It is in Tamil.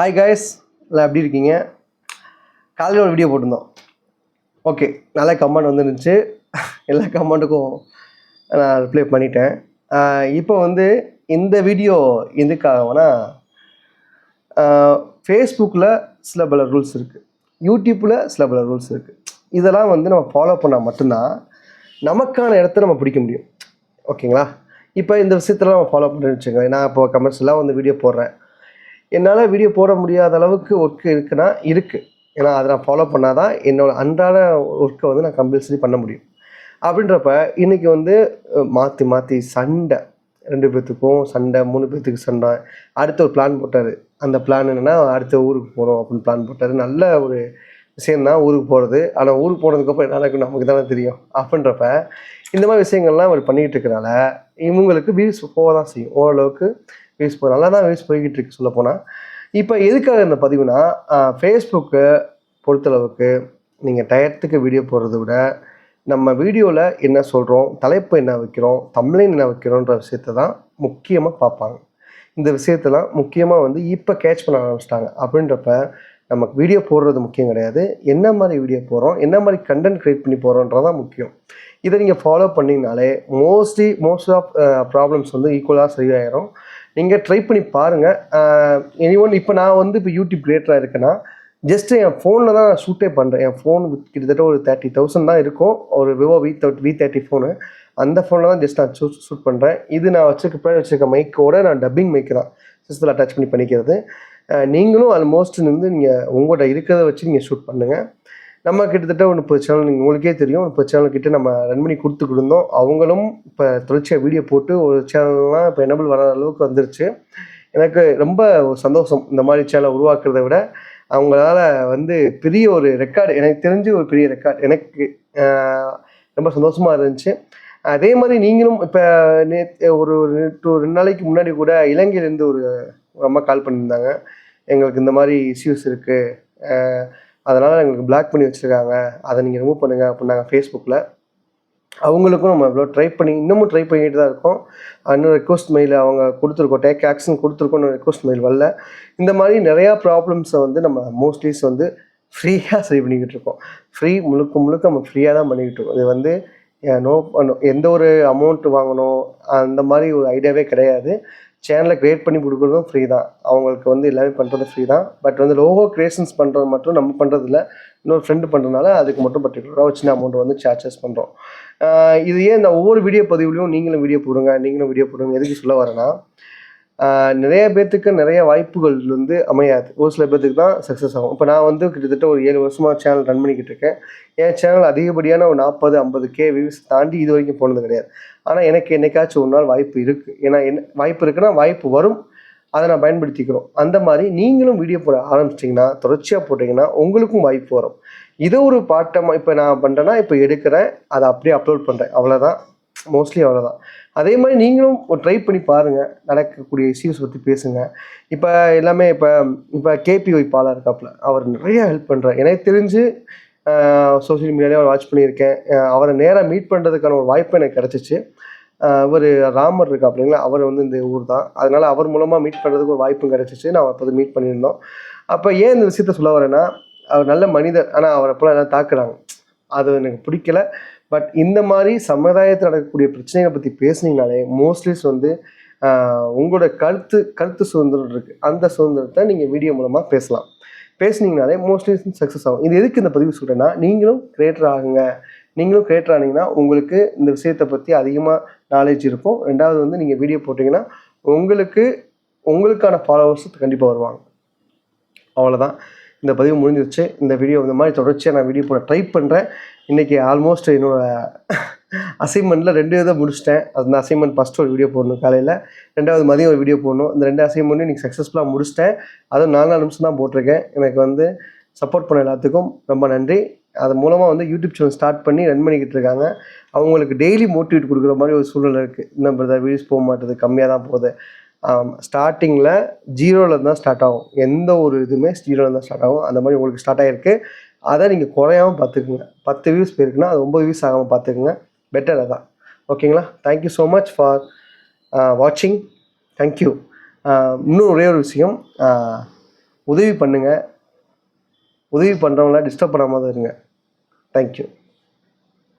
ஹாய் காய்ஸ் இல்லை எப்படி இருக்கீங்க? காலையில் ஒரு வீடியோ போட்டிருந்தோம். ஓகே நல்ல கமெண்ட் வந்துருந்துச்சு. எல்லா கமெண்ட்டுக்கும் நான் ரிப்ளை பண்ணிட்டேன். இப்போ வந்து இந்த வீடியோ எதுக்காகனா ஃபேஸ்புக்கில் சில பல ரூல்ஸ் இருக்குது யூடியூப்பில் சில பல ரூல்ஸ் இருக்குது இதெல்லாம் வந்து நம்ம ஃபாலோ பண்ணால் மட்டும்தான் நமக்கான இடத்த நம்ம பிடிக்க முடியும். ஓகேங்களா இப்போ இந்த விஷயத்தெல்லாம் நம்ம ஃபாலோ பண்ணுறேன்னு வச்சுக்கோங்க நான் இப்போ கமெண்ட்ஸ்லாம் வந்து வீடியோ போடுறேன். என்னால் வீடியோ போட முடியாத அளவுக்கு ஒர்க் இருக்குன்னா இருக்குது ஏன்னா அதை நான் ஃபாலோ பண்ணால் தான் என்னோடய அன்றாட ஒர்க்கை வந்து நான் கம்பல்சரி பண்ண முடியும். அப்படின்றப்ப இன்றைக்கி வந்து மாற்றி மாற்றி சண்டை. ரெண்டு பேர்த்துக்கும் சண்டை மூணு பேர்த்துக்கு சண்டை. அடுத்த ஒரு பிளான் போட்டார். அந்த பிளான் என்னென்னா அடுத்த ஊருக்கு போகிறோம் அப்படின்னு பிளான் போட்டார். நல்ல ஒரு விஷயந்தான் ஊருக்கு போகிறது ஆனால் ஊருக்கு போனதுக்கப்புறம் என்ன நடக்கும் நமக்கு தானே தெரியும். அப்படின்றப்ப இந்த மாதிரி விஷயங்கள்லாம் அவர் பண்ணிக்கிட்டு இருக்கிறனால இவங்களுக்கு வீஸ் போக தான் செய்யும். ஓரளவுக்கு வியூஸ் போகும் நல்லா தான் வியூஸ் போய்கிட்டு இருக்கு சொல்ல போனால் இப்போ எதுக்காக இந்த பதிவுனா ஃபேஸ்புக்கு பொறுத்தளவுக்கு நீங்கள் டயத்துக்கு வீடியோ போடுறத விட நம்ம வீடியோவில் என்ன சொல்கிறோம் தலைப்பு என்ன வைக்கிறோம் தமிழின் என்ன வைக்கிறோன்ற விஷயத்தை தான் முக்கியமாக பார்ப்பாங்க. இந்த விஷயத்தெல்லாம் முக்கியமாக வந்து இப்போ கேட்ச் பண்ண ஆரம்பிச்சிட்டாங்க. அப்படின்றப்ப நமக்கு வீடியோ போடுறது முக்கியம் கிடையாது. என்ன மாதிரி வீடியோ போடுறோம் என்ன மாதிரி கண்டென்ட் க்ரியேட் பண்ணி போகிறோன்றதான் முக்கியம். இதை நீங்கள் ஃபாலோ பண்ணிங்கனாலே மோஸ்ட்லி மோஸ்ட் ஆஃப் ப்ராப்ளம்ஸ் வந்து ஈக்குவலாக சரியாயிரும். நீங்கள் ட்ரை பண்ணி பாருங்கள் எனி ஒன் இப்போ நான் வந்து இப்போ யூடியூப் கிரியேட்டராக இருக்கேன்னா ஜஸ்ட்டு என் ஃபோனில் தான் நான் ஷூட்டே பண்ணுறேன் என் ஃபோன் கிட்டத்தட்ட ஒரு தேர்ட்டி தௌசண்ட் தான் இருக்கும். ஒரு Vivo V third V thirty phone அந்த ஃபோனில் தான் ஜஸ்ட் நான் ஷூட் ஷூட் பண்ணுறேன் இது நான் வச்சுருக்க பின்னாடி வச்சுருக்க மைக்கோட நான் டப்பிங் மைக்கு தான். சிஸ்டத்தில் அட்டாச் பண்ணி பண்ணிக்கிறது. நீங்களும் ஆல்மோஸ்ட் வந்து நீங்கள் உங்கள்கிட்ட இருக்கிறத வச்சு நீங்கள் ஷூட் பண்ணுங்கள் நம்ம கிட்டத்தட்ட ஒன்று இப்போ சேனல் நீங்கள் உங்களுக்கே தெரியும். இப்போ சேனல் கிட்ட நம்ம ரன் பண்ணி கொடுத்துக்கிட்டு இருந்தோம். அவங்களும் இப்போ தொடர்ச்சியாக வீடியோ போட்டு ஒரு சேனல்லாம் இப்போ எனபிள் வர அளவுக்கு வந்துருச்சு. எனக்கு ரொம்ப ஒரு சந்தோஷம் இந்த மாதிரி சேனலை உருவாக்குறத விட. அவங்களால வந்து பெரிய ஒரு ரெக்கார்டு எனக்கு தெரிஞ்சு ஒரு பெரிய ரெக்கார்டு எனக்கு ரொம்ப சந்தோஷமாக இருந்துச்சு. அதே மாதிரி நீங்களும் இப்போ நேற்று ஒரு ஒரு ரெண்டு நாளைக்கு முன்னாடி கூட இலங்கையிலேருந்து ஒரு ஒரு அம்மா கால் பண்ணியிருந்தாங்க. எங்களுக்கு இந்த மாதிரி இஷ்யூஸ் இருக்குது அதனால் எங்களுக்கு பிளாக் பண்ணி வச்சுருக்காங்க. அதை நீங்கள் ரிமூவ் பண்ணுங்கள் அப்படின்னாங்க ஃபேஸ்புக்கில் அவங்களுக்கும் நம்ம இவ்வளோ ட்ரை பண்ணி இன்னமும் ட்ரை பண்ணிட்டு தான் இருக்கோம். இன்னும் ரெக்வஸ்ட் மெயில் அவங்க கொடுத்துருக்கோம். டேக் ஆக்ஷன் கொடுத்துருக்கோம் ரெக்வஸ்ட் மெயில் வரல. இந்த மாதிரி நிறையா ப்ராப்ளம்ஸை வந்து நம்ம மோஸ்ட்லிஸ் வந்து ஃப்ரீயாக சரி பண்ணிக்கிட்டு இருக்கோம். ஃப்ரீ முழுக்க முழுக்க நம்ம ஃப்ரீயாக தான் பண்ணிக்கிட்டு இருக்கோம். இது வந்து நோ எந்த ஒரு அமௌண்ட் வாங்கணும் அந்த மாதிரி ஒரு ஐடியாவே கிடையாது. சேனலை க்ரியேட் பண்ணி கொடுக்குறதும் ஃப்ரீ தான். அவங்களுக்கு வந்து எல்லாமே பண்ணுறது ஃப்ரீ தான். பட் வந்து லோகோ க்ரியேஷன்ஸ் பண்ணுறது மட்டும் நம்ம பண்ணுறது இல்லை. இன்னொரு ஃப்ரெண்டு பண்ணுறதுனால அதுக்கு மட்டும் பர்டிகுலராக வச்சு சின்ன அமௌண்ட் வந்து சார்ஜஸ் பண்ணுறோம் இது ஏன் இந்த ஒவ்வொரு வீடியோ பதிவுலையும் நீங்களும் வீடியோ போடுங்க நீங்களும் வீடியோ போடுங்க எதுக்கு சொல்ல வரேன்னா நிறைய பேர்த்துக்கு நிறைய வாய்ப்புகள் வந்து அமையாது. ஒரு சில பேர்த்துக்கு தான் சக்ஸஸ் ஆகும். இப்போ நான் வந்து கிட்டத்தட்ட ஒரு ஏழு வருஷமாக சேனல் ரன் பண்ணிக்கிட்டு இருக்கேன். என் சேனல் அதிகப்படியான ஒரு நாற்பது ஐம்பது கே வியூஸ் தாண்டி இது வரைக்கும் போனது கிடையாது. ஆனால் எனக்கு என்னைக்காச்சும் ஒரு நாள் வாய்ப்பு இருக்குது ஏன்னா என்ன வாய்ப்பு இருக்குன்னா வாய்ப்பு வரும். அதை நான் பயன்படுத்திக்கிறோம். அந்த மாதிரி நீங்களும் வீடியோ போட ஆரம்பிச்சிட்டிங்கன்னா தொடர்ச்சியாக போட்டிங்கன்னா உங்களுக்கும் வாய்ப்பு வரும். இதை ஒரு பாட்டமாக இப்போ நான் பண்ணுறேன்னா இப்போ எடுக்கிறேன். அதை அப்படியே அப்லோட் பண்ணுறேன் அவ்வளோதான் மோஸ்ட்லி அவ்வளோதான் அதே மாதிரி நீங்களும் ட்ரை பண்ணி பாருங்கள் நடக்கக்கூடிய இஷ்யூஸ் பற்றி பேசுங்க. இப்போ எல்லாமே இப்போ இப்போ கேபி பாலா இருக்காப்புல அவர் நிறையா ஹெல்ப் பண்ணுறார் எனக்கு தெரிஞ்சு சோஷியல் மீடியாலே அவர் வாட்ச் பண்ணியிருக்கேன். அவரை நேராக மீட் பண்ணுறதுக்கான ஒரு வாய்ப்பு எனக்கு கிடச்சிச்சு. இவர் ராமர் இருக்கா அப்படிங்களா அவர் வந்து இந்த ஊர் தான். அதனால் அவர் மூலமாக மீட் பண்ணுறதுக்கு ஒரு வாய்ப்பும் கிடச்சிச்சு. நான் அப்போது மீட் பண்ணியிருந்தோம். அப்போ ஏன் இந்த விஷயத்த சொல்ல வரேன்னா அவர் நல்ல மனிதர். ஆனால் அவரை போல எல்லாம் தாக்குறாங்க. அது எனக்கு பிடிக்கல. பட் இந்த மாதிரி சமுதாயத்தில் நடக்கக்கூடிய பிரச்சனைகளை பற்றி பேசுனீங்கனாலே மோஸ்ட்லிஸ் வந்து உங்களோட கருத்து கருத்து சுதந்திரம் இருக்குது அந்த சுதந்திரத்தை நீங்கள் வீடியோ மூலமாக பேசலாம். பேசுனீங்கனாலே மோஸ்ட்லி சக்ஸஸ் ஆகும். இது எதுக்கு இந்த பதிவு சொல்கிறேன்னா நீங்களும் கிரியேட்டர் ஆகுங்க. நீங்களும் கிரியேட்டர் ஆனீங்கன்னா உங்களுக்கு இந்த விஷயத்தை பற்றி அதிகமாக நாலேஜ் இருக்கும். ரெண்டாவது வந்து நீங்கள் வீடியோ போட்டிங்கன்னா உங்களுக்கு உங்களுக்கான ஃபாலோவர்ஸ் கண்டிப்பாக வருவாங்க. அவ்வளோதான் இந்த பதிவு முடிஞ்சிருச்சு. இந்த வீடியோ இந்த மாதிரி தொடர்ச்சியாக நான் வீடியோ போட ட்ரை பண்ணுறேன் இன்றைக்கி ஆல்மோஸ்ட் என்னோடய அசைன்மெண்ட்டில் ரெண்டு இதை முடிச்சிட்டேன். அந்த அசைன்மெண்ட் ஃபஸ்ட்டு ஒரு வீடியோ போடணும் காலையில். ரெண்டாவது மதியம் ஒரு வீடியோ போடணும். இந்த ரெண்டு அசைன்மெண்ட்டும் இன்றைக்கி சக்ஸஸ்ஃபுல்லாக முடிச்சிட்டேன். அதுவும் நாலு நாலு நிமிஷம் தான் போட்டிருக்கேன். எனக்கு வந்து சப்போர்ட் பண்ண எல்லாத்துக்கும் ரொம்ப நன்றி. அது மூலமாக வந்து யூடியூப் சேனல் ஸ்டார்ட் பண்ணி ரன் பண்ணிக்கிட்டு இருக்காங்க. அவங்களுக்கு டெய்லி மோட்டிவேட் கொடுக்குற மாதிரி ஒரு சூழ்நிலை இருக்குது இன்னும் பிரதர் வீடியோஸ் போக மாட்டேது. கம்மியாக தான் போகுது. ஸ்டார்டிங்கில் ஜீரோவில் தான் ஸ்டார்ட் ஆகும். எந்த ஒரு இதுவுமே ஜீரோவில் தான் ஸ்டார்ட் ஆகும். அந்த மாதிரி உங்களுக்கு ஸ்டார்ட் ஆகிருக்கு அதை நீங்கள் குறையாமல் பார்த்துக்குங்க. பத்து வியூஸ் போயிருக்குன்னா அது ஒம்பது வியூஸ் ஆகாமல் பார்த்துக்குங்க. பெட்டர் அதான். ஓகேங்களா thank you so much for வாட்சிங் தேங்க்யூ இன்னும் ஒரே ஒரு விஷயம். உதவி பண்ணுங்கள் உதவி பண்ணுறவங்கள டிஸ்டர்ப் பண்ணாமல் தான் இருங்க. தேங்க்யூ